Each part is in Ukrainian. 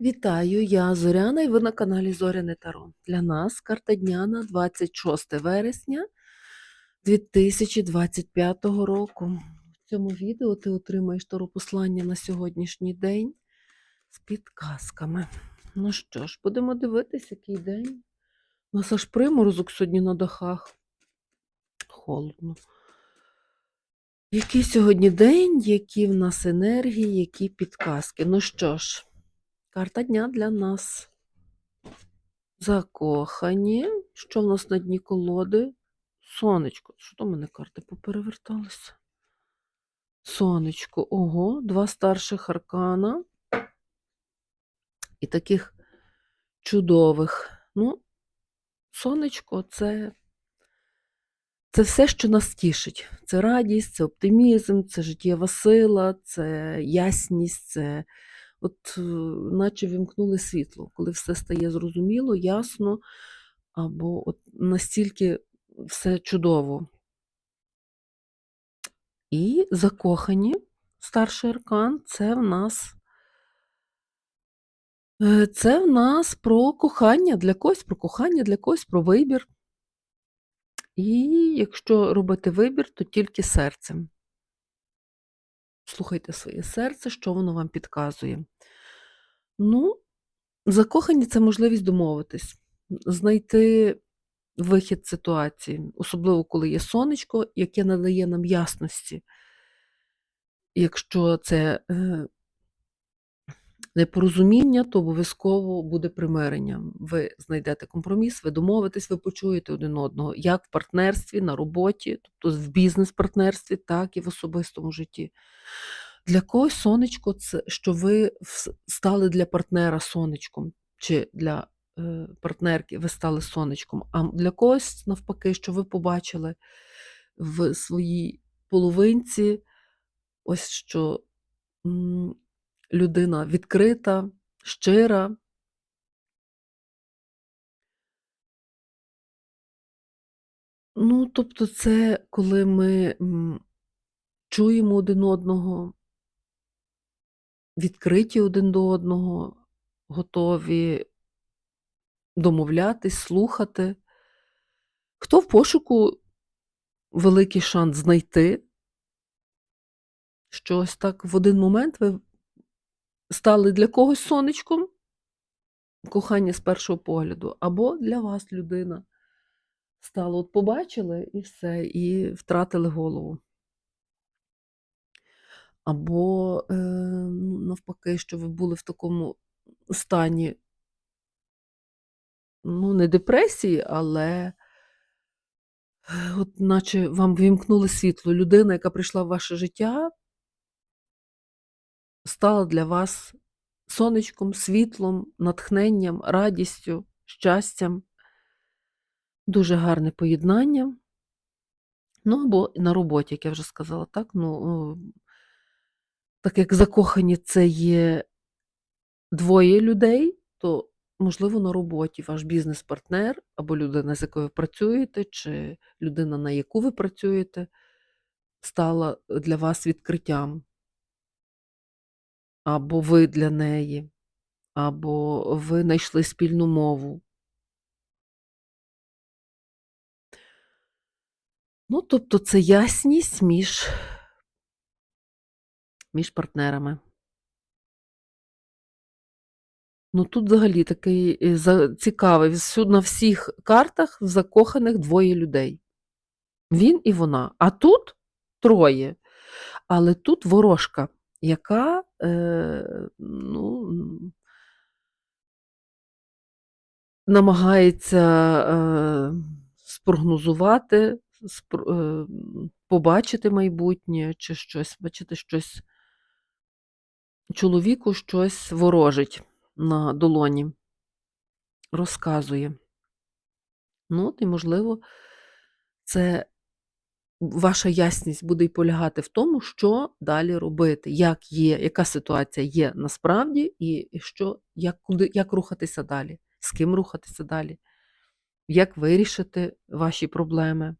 Вітаю, я Зоряна і ви на каналі Зоряне Таро. Для нас карта дня на 26 вересня 2025 року. В цьому відео ти отримаєш таропослання на сьогоднішній день з підказками. Ну що ж, будемо дивитись, який день. У нас аж приморозок сьогодні на дахах. Холодно. Який сьогодні день, які в нас енергії, які підказки. Ну що ж, карта дня для нас. Закохані. Що в нас на дні колоди? Сонечко. Що в мене карти попереверталися? Сонечко. Ого, два старших аркана. І таких чудових. Ну, сонечко це, це все, що нас тішить. Це радість, це оптимізм, це життєва сила, це ясність, це от е, наче вімкнули світло, коли все стає зрозуміло, ясно, або от настільки все чудово. І закохані, старший аркан, це в нас. е, Це в нас про кохання для когось, про кохання для когось, про вибір. І якщо робити вибір, то тільки серцем. Слухайте своє серце, що воно вам підказує. Ну, закохані це можливість домовитись, знайти вихід ситуації, особливо коли є сонечко, яке надає нам ясності. Якщо це е, непорозуміння, то обов'язково буде примирення. Ви знайдете компроміс, ви домовитесь, ви почуєте один одного, як в партнерстві, на роботі, тобто в бізнес-партнерстві, так і в особистому житті. Для когось сонечко це що ви стали для партнера сонечком, чи для е, партнерки ви стали сонечком, а для когось, навпаки, що ви побачили в своїй половинці, ось що людина відкрита, щира. Ну, тобто, це коли ми чуємо один одного, відкриті один до одного, готові домовлятись, слухати. Хто в пошуку великий шанс знайти щось так в один момент ви стали для когось сонечком, кохання з першого погляду, або для вас людина стала. От побачили і все, і втратили голову. Або е, ну, навпаки, що ви були в такому стані, ну, не депресії, але е, от наче вам вімкнули світло. Людина, яка прийшла в ваше життя, стала для вас сонечком, світлом, натхненням, радістю, щастям. Дуже гарне поєднання. Ну, або на роботі, як я вже сказала, так? Ну, так як закохані це є двоє людей, то, можливо, на роботі ваш бізнес-партнер або людина, з якою ви працюєте, чи людина, на яку ви працюєте, стала для вас відкриттям. Або ви для неї, або ви знайшли спільну мову. Ну, тобто це ясність між, між партнерами. Ну, тут взагалі такий е, цікавий. На всіх картах закоханих двоє людей. Він і вона. А тут троє. Але тут ворожка, яка е, ну, намагається е, спрогнозувати, спр- е, побачити майбутнє чи щось, бачити щось. Чоловіку щось ворожить на долоні, розказує. Ну, і, можливо, це ваша ясність буде й полягати в тому, що далі робити, як є, яка ситуація є насправді, і що, як, куди, як рухатися далі, з ким рухатися далі, як вирішити ваші проблеми.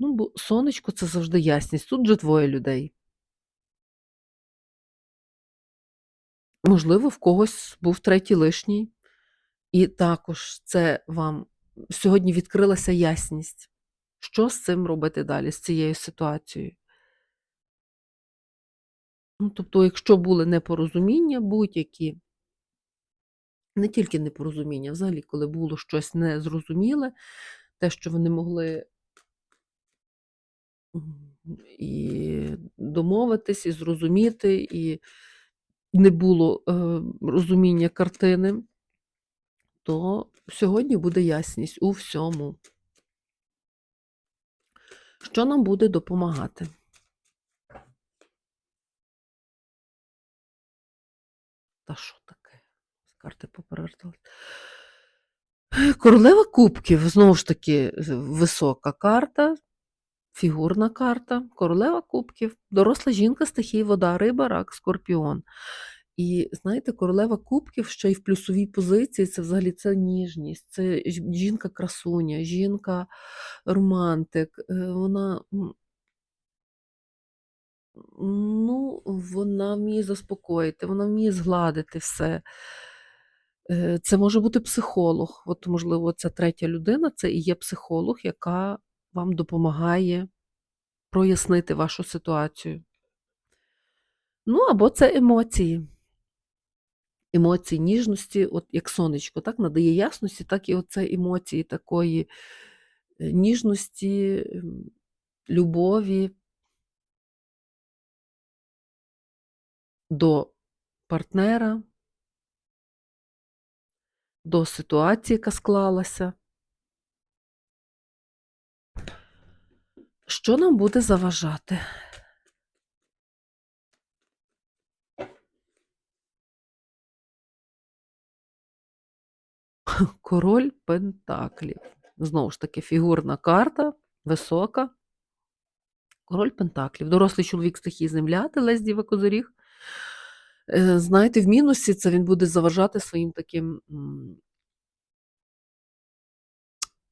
Ну, бо сонечко це завжди ясність. Тут вже двоє людей. Можливо, в когось був третій лишній, і також це вам сьогодні відкрилася ясність. Що з цим робити далі, з цією ситуацією? Ну, тобто, якщо були непорозуміння будь-які не тільки непорозуміння, взагалі, коли було щось незрозуміле, те, що ви не могли і домовитись, і зрозуміти, і не було е, розуміння картини, то сьогодні буде ясність у всьому. Що нам буде допомагати? Та що таке? З карти поперевертались. Королева кубків, знову ж таки, висока карта, фігурна карта, королева кубків, доросла жінка, стихії вода, риба, рак, скорпіон. І знаєте, королева кубків ще й в плюсовій позиції це взагалі це ніжність, це жінка-красуня, жінка-романтик. е, Вона Ну, вона вміє заспокоїти, вона вміє згладити все. Е, Це може бути психолог. От, можливо, ця третя людина це і є психолог, яка вам допомагає прояснити вашу ситуацію. Ну, або це емоції. Емоції ніжності, от як сонечко, так надає ясності, так і оце емоції такої е, ніжності, любові до партнера, до ситуації, яка склалася. Що нам буде заважати? Король Пентаклів. Знову ж таки, фігурна карта, висока. Король Пентаклів. Дорослий чоловік стихії земля, телець діва козиріг. Е, Знаєте, в мінусі це він буде заважати своїм таким.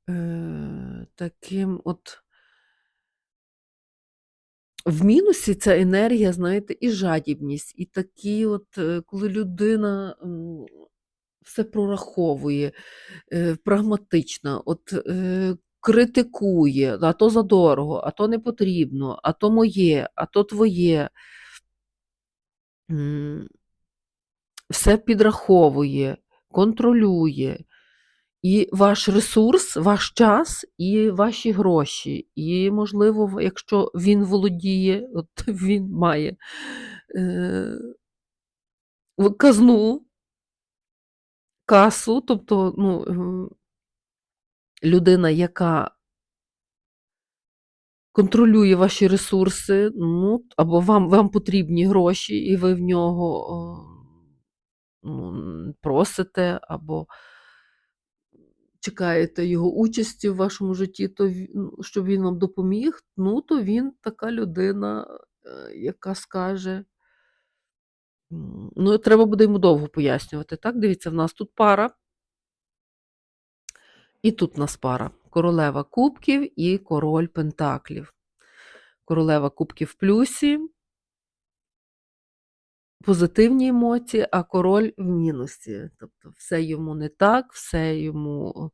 е, Таким от. В мінусі ця енергія, знаєте, і жадібність, і такі, от, е, коли людина все прораховує, е, прагматична, от, е, критикує, а то задорого, а то не потрібно, а то моє, а то твоє. Все підраховує, контролює. І ваш ресурс, ваш час і ваші гроші. І, можливо, якщо він володіє, от він має е, казну, касу, тобто ну, людина, яка контролює ваші ресурси, ну, або вам, вам потрібні гроші, і ви в нього ну, просите, або чекаєте його участі в вашому житті, то ну, щоб він вам допоміг, ну то він така людина, е, яка скаже. Ну, треба буде йому довго пояснювати. Так, дивіться, в нас тут пара, і тут в нас пара. Королева кубків і король пентаклів. Королева кубків в плюсі, позитивні емоції, а король в мінусі. Тобто все йому не так, все йому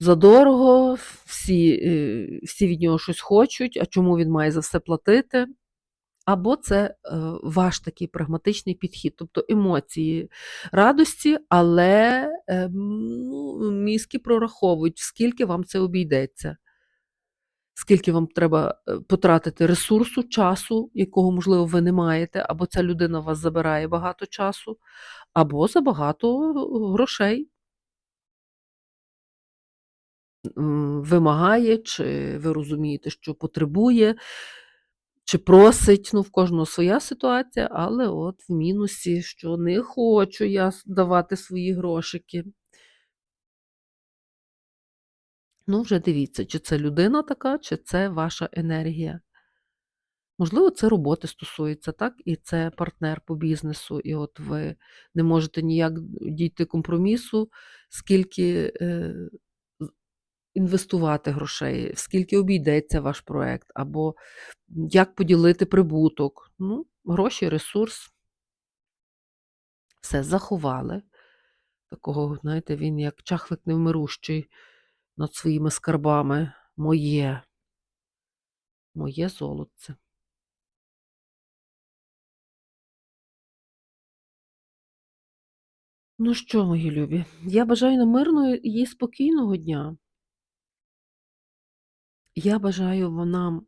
задорого, всі, е, всі від нього щось хочуть, а чому він має за все платити? Або це е, ваш такий прагматичний підхід, тобто емоції радості, але е, ну, мізки прораховують, скільки вам це обійдеться, скільки вам треба е, потратити ресурсу, часу, якого, можливо, ви не маєте, або ця людина вас забирає багато часу, або забагато грошей. Вимагає, чи ви розумієте, що потребує, чи просить. Ну, в кожного своя ситуація, але от в мінусі, що не хочу я давати свої грошики. Ну, вже дивіться, чи це людина така, чи це ваша енергія. Можливо, це роботи стосується, так? І це партнер по бізнесу, і от ви не можете ніяк дійти компромісу, скільки е, інвестувати грошей, скільки обійдеться ваш проект, або як поділити прибуток. Ну, гроші, ресурс. все заховали. Такого, знаєте, він як чахлик невмирущий над своїми скарбами. Моє, моє золотце. Ну що, мої любі, я бажаю нам мирного і спокійного дня. Я бажаю нам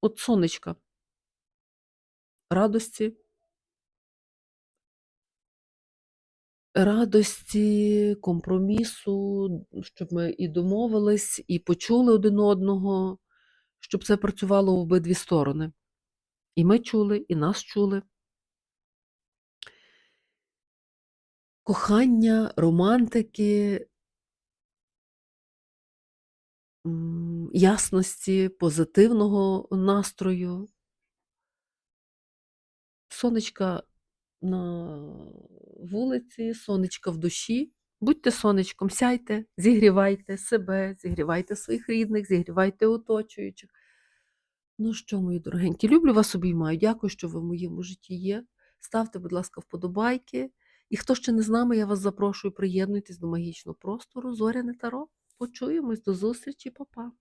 от сонечка, радості, радості, компромісу, щоб ми і домовились, і почули один одного, щоб це працювало в обидві сторони. І ми чули, і нас чули. Кохання, романтики, ясності, позитивного настрою. Сонечка на вулиці, сонечка в душі. Будьте сонечком, сяйте, зігрівайте себе, зігрівайте своїх рідних, зігрівайте оточуючих. Ну що, мої дорогенькі, люблю вас обіймаю. Дякую, що ви в моєму житті є. Ставте, будь ласка, вподобайки. І хто ще не з нами, я вас запрошую, приєднуйтесь до магічного простору. Зоряне Таро. Почуємось, до зустрічі, па-па.